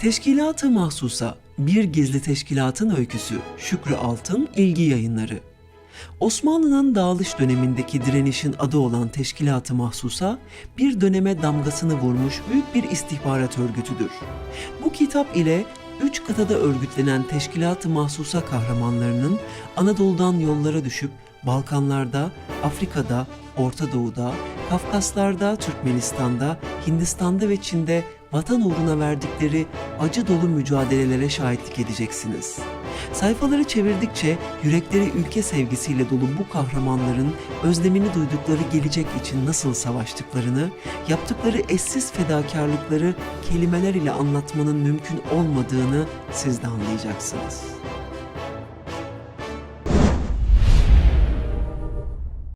Teşkilat-ı Mahsusa, bir gizli teşkilatın öyküsü Şükrü Altın İlgi Yayınları. Osmanlı'nın dağılış dönemindeki direnişin adı olan Teşkilat-ı Mahsusa, bir döneme damgasını vurmuş büyük bir istihbarat örgütüdür. Bu kitap ile üç kıtada örgütlenen Teşkilat-ı Mahsusa kahramanlarının Anadolu'dan yollara düşüp Balkanlarda, Afrika'da, Orta Doğu'da, Kafkaslar'da, Türkmenistan'da, Hindistan'da ve Çin'de vatan uğruna verdikleri acı dolu mücadelelere şahitlik edeceksiniz. Sayfaları çevirdikçe yürekleri ülke sevgisiyle dolu bu kahramanların özlemini duydukları gelecek için nasıl savaştıklarını, yaptıkları eşsiz fedakarlıkları kelimeler ile anlatmanın mümkün olmadığını siz de anlayacaksınız.